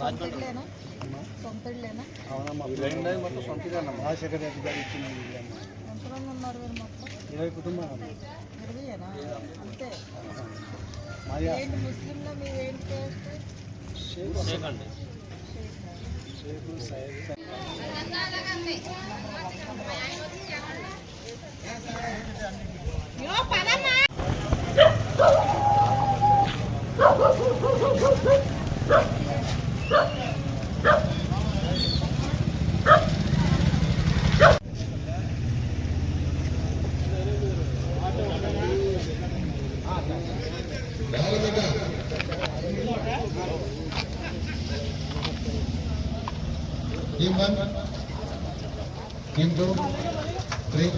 సొంతలేనా సొంతలేనా అవునమ్మా రెండు గారు ఇచ్చిన ఇరవై కుటుంబాలు ఇరవైనా Said Team one, team two, three,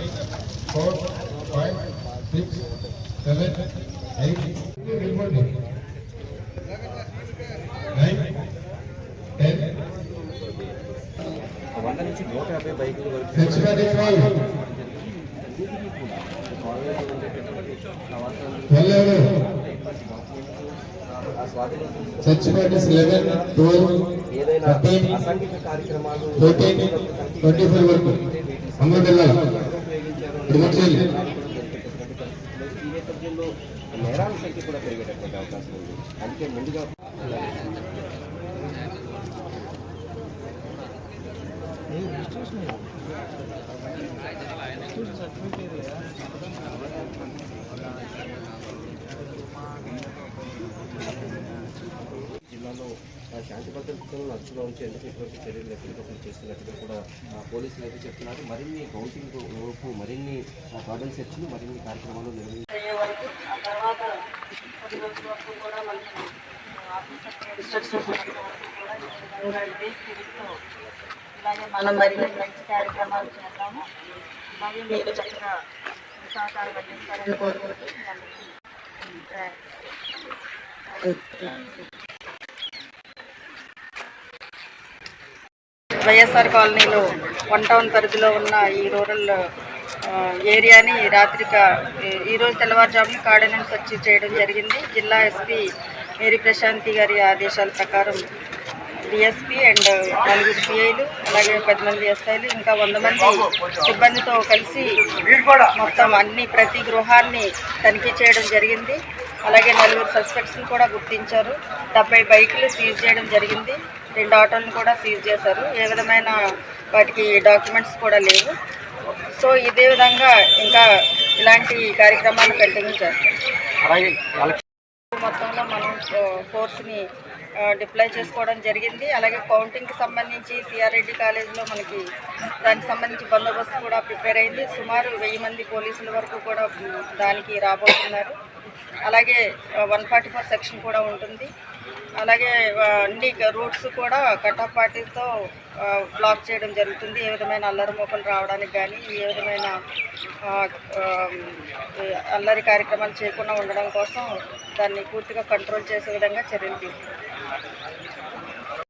four, five, six, seven, eight, nine, ten, వంద నుంచి నూట యాభై బైకుల వరకు six forty-seven, twelve, ఏదైనా thirteen, అసాంఘిక కార్యక్రమాలు fourteen, twenty-four వరకు అందరూ వెళ్ళాలి నేరాల సంఖ్య కూడా పెరిగేటటువంటి అవకాశం ఉంది. అందుకే ముందుగా శాంతి భద్రతలను అదుపులో ఉంచేందుకు ఎటువంటి చర్యలు ఎప్పటికప్పుడు చేస్తున్నట్టుగా కూడా పోలీసులు అయితే చెప్తున్నారు. మరిన్ని కౌంటింగ్ లోపు మరిన్ని గార్డెన్ సెర్చ్లు మరిన్ని కార్యక్రమాలు నిర్వహించారు అయ్యే ఆ తర్వాత కూడా మనకి కూడా ఇలాగే మనం మరిన్ని మంచి కార్యక్రమాలు చేద్దాము. అలాగే మీరు చక్కగా సహకారం అందిస్తారని కోరుకుంటూ వైఎస్ఆర్ కాలనీలో వన్ టౌన్ పరిధిలో ఉన్న ఈ రూరల్ ఏరియాని రాత్రిక ఈరోజు తెల్లవారుజామున కార్డినెన్స్ వచ్చి చేయడం జరిగింది. జిల్లా ఎస్పీ మేరీ ప్రశాంతి గారి ఆదేశాల ప్రకారం డిఎస్పీ అండ్ నలుగురు సిఐలు అలాగే పది మంది ఎస్ఐలు ఇంకా వంద మంది సిబ్బందితో కలిసి మొత్తం అన్ని ప్రతి గృహాన్ని తనిఖీ చేయడం జరిగింది. అలాగే నలుగురు సస్పెక్ట్స్ని కూడా గుర్తించారు. డెబ్బై బైకులు సీజ్ చేయడం జరిగింది. రెండు ఆటోలను కూడా సీజ్ చేశారు. ఏ విధమైన వాటికి డాక్యుమెంట్స్ కూడా లేవు. సో ఇదే విధంగా ఇంకా ఇలాంటి కార్యక్రమాలు కంటిన్యూ చేస్తాం. అలాగే వాళ్ళకి మొత్తంలో మనం ఫోర్స్ని ఆ, డిప్లాయ్ చేసుకోవడం జరిగింది. అలాగే కౌంటింగ్కి సంబంధించి సిఆర్రెడ్డి కాలేజీలో మనకి దానికి సంబంధించి బందోబస్తు కూడా ప్రిపేర్ అయింది. సుమారు వెయ్యి మంది పోలీసుల వరకు కూడా దానికి రాబోతున్నారు. అలాగే వన్ ఫార్టీ ఫోర్ సెక్షన్ కూడా ఉంటుంది. అలాగే అన్ని రూట్స్ కూడా కటాఫ్ పార్టీతో బ్లాక్ చేయడం జరుగుతుంది. ఏ విధమైన అల్లరి మోకలు రావడానికి కానీ ఏ విధమైన అల్లరి కార్యక్రమాలు చేయకుండా ఉండడం కోసం దాన్ని పూర్తిగా కంట్రోల్ చేసే విధంగా చర్యలు తీసుకుంటాం